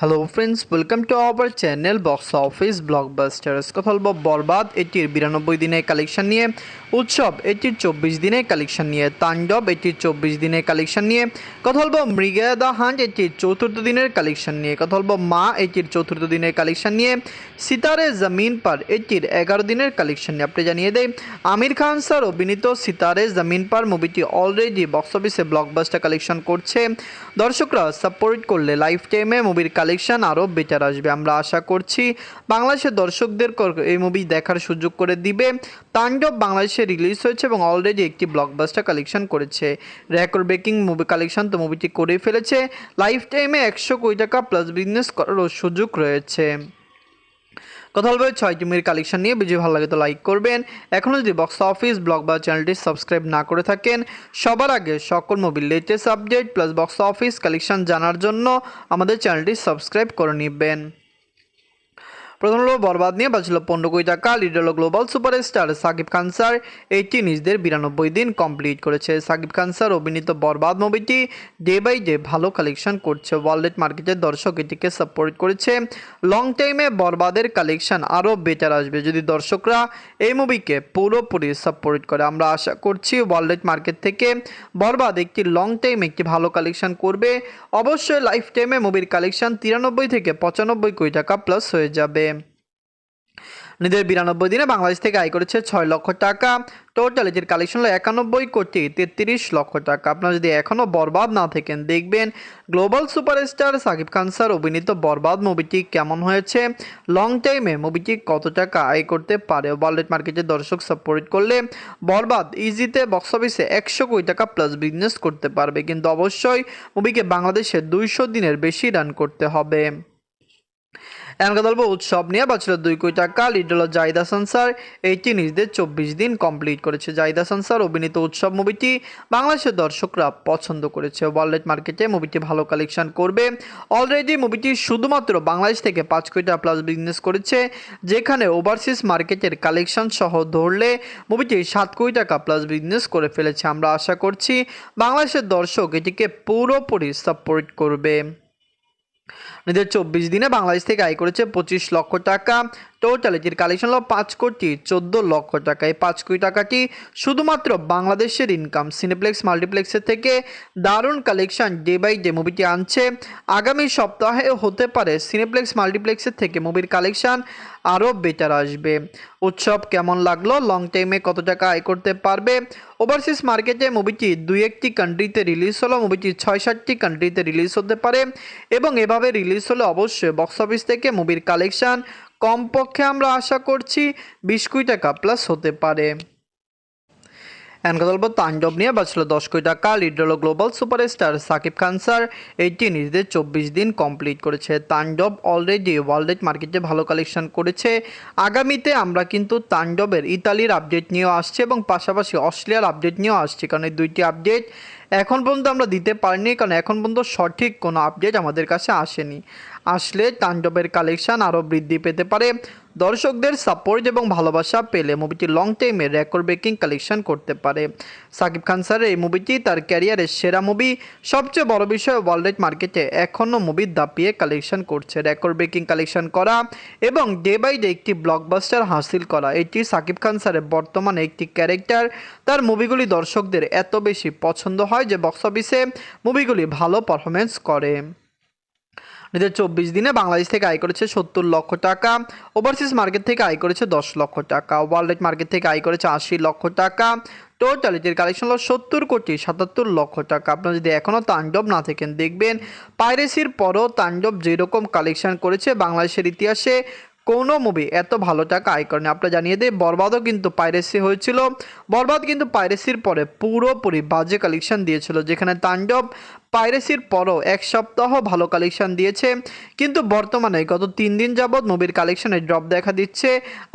Hello friends welcome to our channel box office blockbusters কথা বলব বরবাদ, এটির বিরানব্বই দিনের কালেকশন নিয়ে, উৎসব, এটির চব্বিশ দিনের কালেকশন নিয়ে, তাণ্ডব, এটির চব্বিশ দিনের কালেকশন নিয়ে। কথা বলব মৃগা দ্য হান্ট, এটির চতুর্থ দিনের কালেকশন নিয়ে। কথা বলব মা, এটির চতুর্থ দিনের কালেকশন নিয়ে। সিতারে জমিন পার, এটির এগারো দিনের কালেকশন নিয়ে। আপনি জানিয়ে দেয় আমির খান স্যার অভিনীত সিতারে জমিন পার মুভিটি অলরেডি বক্স অফিসে ব্লকবাস্টার কালেকশন করছে। দর্শকরা সাপোর্ট করলে লাইফ টাইমে মুভির কালেকশন আরও বেটার আসবে। আমরা আশা করছি বাংলাদেশের দর্শকদের এই মুভি দেখার সুযোগ করে দিবে। তাণ্ডব বাংলাদেশে রিলিজ হয়েছে এবং অলরেডি একটি ব্লকবাস্টার কালেকশন করেছে। রেকর্ড ব্রেকিং মুভি কালেকশন তো মুভিটি করে ফেলেছে। লাইফ টাইমে একশো কোটি টাকা প্লাস বিজনেস করারও সুযোগ রয়েছে। কথা বলবে, ছয়টি মুভির কালেকশন নিয়ে। ভিডিও ভালো লাগে তো লাইক করবেন। এখনও যদি বক্স অফিস ব্লগ বা চ্যানেলটি সাবস্ক্রাইব না করে থাকেন, সবার আগে সকল মুভির latest update plus box office collection জানার জন্য আমাদের চ্যানেলটি সাবস্ক্রাইব করে নেবেন। প্রথম হলো বরবাদ নিয়ে বাঁচল পনেরো কোটি টাকা লিডার হলো global superstar Shakib Khan sir. এইটি নিজদের বিরানব্বই দিন কমপ্লিট করেছে সাকিব খান স্যার। অভিনীত বরবাদ মুভিটি ডে বাই ডে ভালো কালেকশন করছে। ওয়ার্ল্ড মার্কেটের দর্শক এটিকে সাপোর্ট করেছে। লং টাইমে বরবাদের কালেকশন আরও বেটার আসবে যদি দর্শকরা এই মুভিকে পুরোপুরি সাপোর্ট করে। আমরা আশা করছি ওয়ার্ল্ড মার্কেট থেকে বরবাদ একটি লং টাইম একটি ভালো কালেকশন করবে। অবশ্যই লাইফ টাইমে মুভির কালেকশন তিরানব্বই থেকে পঁচানব্বই কোটি টাকা প্লাস হয়ে যাবে। নিজের বিরানব্বই দিনে বাংলাদেশ থেকে আয় করেছে ছয় লক্ষ টাকা। টোটাল এটির কালেকশন হলো একানব্বই কোটি তেত্রিশ লক্ষ টাকা। আপনারা যদি এখনও বরবাদ না থাকেন, দেখবেন global superstar Shakib Khan sir অভিনীত বরবাদ মুভিটি কেমন হয়েছে? লং টাইমে মুভিটি কত টাকা আয় করতে পারে? ওয়ার্ল্ড মার্কেটে দর্শক সাপোর্ট করলে বরবাদ ইজিতে বক্স অফিসে একশো কোটি টাকা প্লাস বিজনেস করতে পারবে। কিন্তু অবশ্যই মুভিকে বাংলাদেশে দুইশো দিনের বেশি রান করতে হবে। এমনকি বলব উৎসব নিয়ে বাঁচল দুই কোটি টাকা লিড হলো জাহিদা সানসার এইটি নিজদের চব্বিশ দিন কমপ্লিট করেছে জাহিদা সানসার অভিনীত উৎসব মুভিটি বাংলাদেশের দর্শকরা পছন্দ করেছে। ওয়ার্ল্ড মার্কেটে মুভিটি ভালো কালেকশন করবে। অলরেডি মুভিটি শুধুমাত্র বাংলাদেশ থেকে পাঁচ কোটি টাকা প্লাস বিজনেস করেছে, যেখানে ওভারসিজ মার্কেটের কালেকশন সহ ধরলে মুভিটি সাত কোটি টাকা প্লাস বিজনেস করে ফেলেছে। আমরা আশা করছি বাংলাদেশের দর্শক এটিকে পুরোপুরি সাপোর্ট করবে। নিজের চব্বিশ দিনে বাংলাদেশ থেকে আয় করেছে পঁচিশ লক্ষ টাকা। টোটাল এটির কালেকশন হলো পাঁচ কোটি চোদ্দ লক্ষ টাকা। এই পাঁচ কোটি টাকাটি শুধুমাত্র বাংলাদেশের ইনকাম সিনেপ্লেক্স মাল্টিপ্লেক্সের থেকে দারুণ কালেকশন ডে বাই ডে মুভিটি আনছে। আগামী সপ্তাহে হতে পারে সিনেপ্লেক্স মাল্টিপ্লেক্সের থেকে মুভির কালেকশন আরও বেটার আসবে। উৎসব কেমন লাগল? লং টাইমে কত টাকা আয় করতে পারবে? ওভারসিজ মার্কেটে মুভিটি দুই একটি কান্ট্রিতে রিলিজ হলো। মুভিটি ছয় সাতটি কান্ট্রিতে রিলিজ হতে পারে এবং এভাবে রিলিজ হলে অবশ্যই বক্স অফিস থেকে মুভির কালেকশান কমপক্ষে আমরা আশা করছি বিশ কুড়ি টাকা প্লাস হতে পারে। বলব তাণ্ডব নিয়ে বাঁচলো দশ কোটি টাকা লিড হলো global superstar Shakib Khan sir. এইটি নিজেদের চব্বিশ দিন কমপ্লিট করেছে তাণ্ডব। অলরেডি ওয়ার্ল্ড মার্কেটে ভালো কালেকশন করেছে। আগামীতে আমরা কিন্তু তাণ্ডবের ইতালির আপডেট নিয়েও আসছে এবং পাশাপাশি অস্ট্রেলিয়ার আপডেট নিয়েও আসছে, কারণ এই দুইটি আপডেট এখন পর্যন্ত আমরা দিতে পারিনি, কারণ এখন পর্যন্ত সঠিক কোনো আপডেট আমাদের কাছে আসেনি। আসলে তাণ্ডবের কালেকশন আরও বৃদ্ধি পেতে পারে। দর্শকদের সাপোর্ট এবং ভালোবাসা পেলে মুভিটি লং টাইমে রেকর্ড ব্রেকিং কালেকশন করতে পারে। সাকিব খান স্যারের এই মুভিটি তার ক্যারিয়ারের সেরা মুভি সবচেয়ে বড় বিষয় ওয়ার্ল্ড মার্কেটে এখনও মুভি দাপিয়ে কালেকশন করছে। রেকর্ড ব্রেকিং কালেকশন করা এবং ডে বাই ডে একটি ব্লকবাস্টার হাসিল করা। এটি সাকিব খান স্যারের বর্তমানে একটি ক্যারেক্টার তার মুভিগুলি দর্শকদের এত বেশি পছন্দ হয় যে বক্স অফিসে মুভিগুলি ভালো পারফরমেন্স করে। নিজের চব্বিশ দিনে বাংলাদেশ থেকে আয় করেছে সত্তর লক্ষ টাকা। ওভারসিজ মার্কেট থেকে আয় করেছে দশ লক্ষ টাকা। ওয়ার্ল্ড মার্কেট থেকে আয় করেছে আশি লক্ষ টাকা। টোটাল এটির কালেকশন হলো সত্তর কোটি সাতাত্তর লক্ষ টাকা। আপনারা যদি এখনও তাণ্ডব না থাকেন, দেখবেন পাইরেসির পরও তাণ্ডব যেরকম কালেকশন করেছে বাংলাদেশের ইতিহাসে কোনো মুভি এত ভালো টাকা আয় করেনি। আপনারা জানিয়ে দেয় বরবাদও কিন্তু পাইরেসি হয়েছিল। বরবাদ কিন্তু পাইরেসির পরে পুরোপুরি বাজে কালেকশন দিয়েছিল, যেখানে তাণ্ডব পাইরেসির পরও এক সপ্তাহ ভালো কালেকশন দিয়েছে। কিন্তু বর্তমানে গত তিন দিন যাবৎ মুভির কালেকশনে ড্রপ দেখা দিচ্ছে।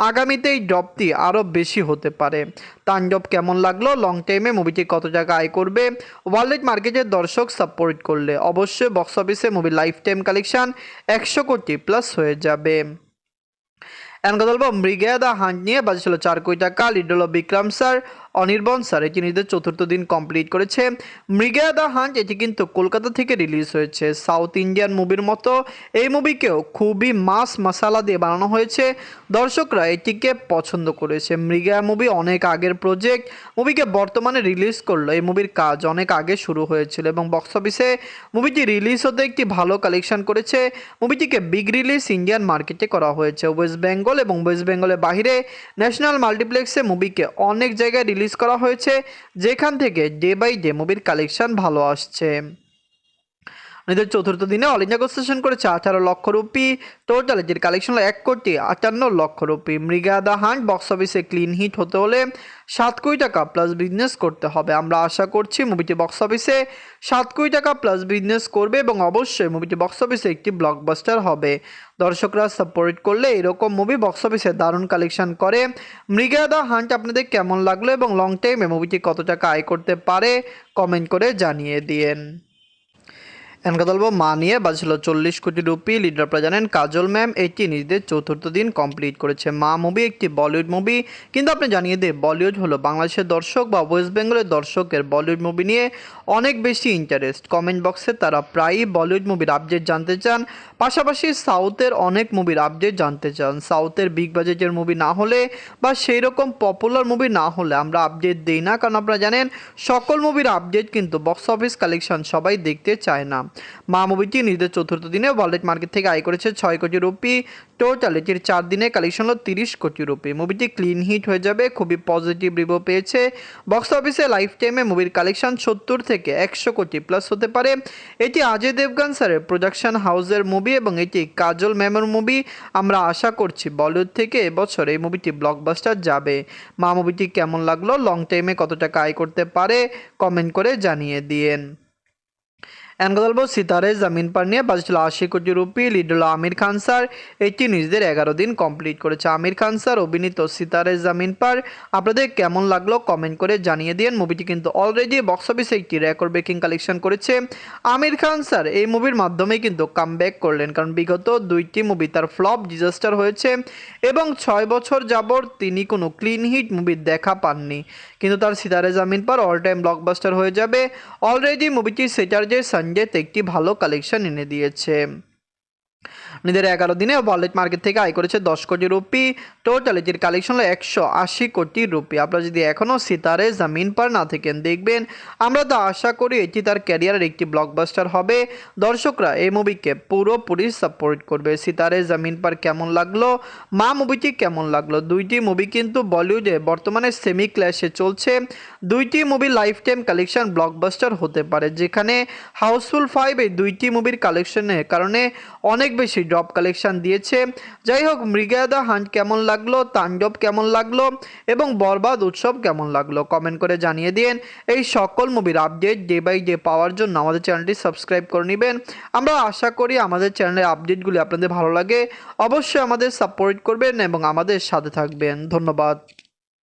আগামীতে এই ড্রপটি আরও বেশি হতে পারে। তাণ্ডব কেমন লাগল? লং টাইমে মুভিটি কত টাকা আয় করবে? ওয়ার্ল্ড মার্কেটের দর্শক সাপোর্ট করলে অবশ্যই বক্স অফিসে মুভির লাইফ টাইম কালেকশন একশো কোটি প্লাস হয়ে যাবে। এমন কথা বলব মৃগয়া দা হান্ট নিয়ে বাজেছিল চার কোটি টাকা lead Vikram sir Anirban sir, এটি নিজেদের চতুর্থ দিন কমপ্লিট করেছে। মৃগা দ্য হান্ট, এটি কিন্তু কলকাতা থেকে রিলিজ হয়েছে। সাউথ ইন্ডিয়ান মুভির মতো এই মুভিকেও খুবই মাস মশালা দিয়ে বানানো হয়েছে। দর্শকরা এটিকে পছন্দ করেছে। মৃগা মুভি অনেক আগের প্রজেক্ট মুভিকে বর্তমানে রিলিজ করল। এই মুভির কাজ অনেক আগে শুরু হয়েছিল এবং বক্স অফিসে মুভিটি রিলিজ হতে একটি ভালো কালেকশন করেছে। মুভিটিকে বিগ রিলিজ ইন্ডিয়ান মার্কেটে করা হয়েছে। ওয়েস্ট বেঙ্গল এবং ওয়েস্ট বেঙ্গলের বাইরে ন্যাশনাল মাল্টিপ্লেক্সে মুভিকে অনেক জায়গায় করা হয়েছে যেখান থেকে ডে বাই ডে মুভির কালেকশান ভালো আসছে। নিজের চতুর্থ দিনে অল ইন্ডিয়া সেশন করেছে আঠারো লক্ষ রুপি। টোটাল এটির কালেকশন হলো এক কোটি আটান্ন lakh rupee. Mriga the hunt box অফিসে ক্লিন হিট হতে হলে সাত কোটি টাকা প্লাস বিজনেস করতে হবে। আমরা আশা করছি মুভিটি বক্স অফিসে সাত কোটি টাকা প্লাস বিজনেস করবে এবং অবশ্যই মুভিটি বক্স অফিসে একটি ব্লকবাস্টার হবে। দর্শকরা সাপোর্ট করলে এরকম মুভি বক্স অফিসে দারুণ কালেকশন করে। মৃগা দা হান্ট আপনাদের কেমন লাগল এবং লং টাইমে মুভিটি কত টাকা আয় করতে পারে কমেন্ট করে জানিয়ে দিয়েন। এনকা বলব মা নিয়ে বাজছিল চল্লিশ কোটি রুপি। লিডার আপনারা জানেন, কাজল ম্যাম এটি নিজেদের চতুর্থ দিন কমপ্লিট করেছে। মা মুভি একটি বলিউড মুভি। কিন্তু আপনি জানিয়ে দিয়ে বলিউড হলো বাংলাদেশের দর্শক বা ওয়েস্ট বেঙ্গলের দর্শকের বলিউড মুভি নিয়ে অনেক বেশি ইন্টারেস্ট কমেন্ট বক্সে তারা প্রায়ই বলিউড মুভির আপডেট জানতে চান। পাশাপাশি সাউথের অনেক মুভির আপডেট জানতে চান। সাউথের বিগ বাজেটের মুভি না হলে বা সেই রকম পপুলার মুভি না হলে আমরা আপডেট দিই না। কারণ আপনারা জানেন, সকল মুভির আপডেট কিন্তু বক্স অফিস কালেকশন সবাই দেখতে চায় না। মা মুভিটি নিজেদের চতুর্থ দিনে ওয়ার্ল্ড মার্কেট থেকে আয় করেছে ছয় কোটি রুপি। টোটাল এটির চার দিনে কালেকশন হলো তিরিশ কোটি রুপি। মুভিটি ক্লিন হিট হয়ে যাবে, খুবই পজিটিভ রিভিউ পেয়েছে। বক্স অফিসে লাইফ টাইমে মুভির কালেকশন সত্তর থেকে একশো কোটি প্লাস হতে পারে। এটি অজয় দেবগান স্যারের প্রোডাকশন হাউসের মুভি এবং এটি কাজল ম্যামের মুভি আমরা আশা করছি বলিউড থেকে এবছর এই মুভিটি ব্লকবাস্টার যাবে। মা মুভিটি কেমন লাগল? লং টাইমে কত টাকা আয় করতে পারে? কমেন্ট করে জানিয়ে দিয়েন। বলব সিতারে জামিন পার নিয়ে বাজছিল আশি কোটি রুপি। লিডল আমির খান স্যার এটি নিজেদের এগারো দিন কমপ্লিট করেছে। আমির খান স্যার অভিনীত সিতারে জামিন পার। আপনাদের কেমন লাগল কমেন্ট করে জানিয়ে দিন মুভিটি কিন্তু অলরেডি বক্স অফিসে একটি রেকর্ড ব্রেকিং কালেকশন করেছে। আমির খান স্যার এই মুভির মাধ্যমে কিন্তু কাম করলেন। কারণ বিগত দুইটি মুভি তার ফ্লপ ডিজাস্টার হয়েছে এবং ছয় বছর যাবত তিনি কোনো ক্লিন হিট মুভি দেখা পাননি। কিন্তু তার সিতারে জামিন পার অল টাইম ব্লকবাস্টার হয়ে যাবে। অলরেডি মুভিটি সেটারজে সানডেতে একটি ভালো কালেকশন এনে দিয়েছে। নিজের এগারো দিনে ওয়ালেট মার্কেট থেকে আয় করেছে দশ কোটি রুপি। টোটাল এটির কালেকশন হলো একশো আশি কোটি রুপি। আপনারা যদি এখনও সিতারে জামিন পার না থাকেন, দেখবেন। আমরা তো আশা করি এটি তার ক্যারিয়ারের একটি ব্লকবাস্টার হবে। দর্শকরা এই মুভিকে পুরোপুরি সাপোর্ট করবে। সিতারে জামিন পার কেমন লাগল? মা মুভিটি কেমন লাগল? দুইটি মুভি কিন্তু বলিউডে বর্তমানে সেমি ক্ল্যাশে চলছে। দুইটি movie life time collection blockbuster হতে পারে, যেখানে হাউসফুল ফাইভ এই দুইটি মুভির কালেকশনের কারণে অনেক বেশি ড্রপ কালেকশন দিয়েছে। যাই হোক মৃগাদা হান্ট কেমন লাগল, তাণ্ডব কেমন লাগল এবং বরবাদ উৎসব কেমন লাগল কমেন্ট করে জানিয়ে দিন। এই সকল মুভির আপডেট ডে বাই ডে পাওয়ার জন্য আমাদের চ্যানেলটি সাবস্ক্রাইব করে নেবেন। আমরা আশা করি আমাদের চ্যানেলের আপডেটগুলি আপনাদের ভালো লাগে। অবশ্যই আমাদের সাপোর্ট করবেন এবং আমাদের সাথে থাকবেন। ধন্যবাদ।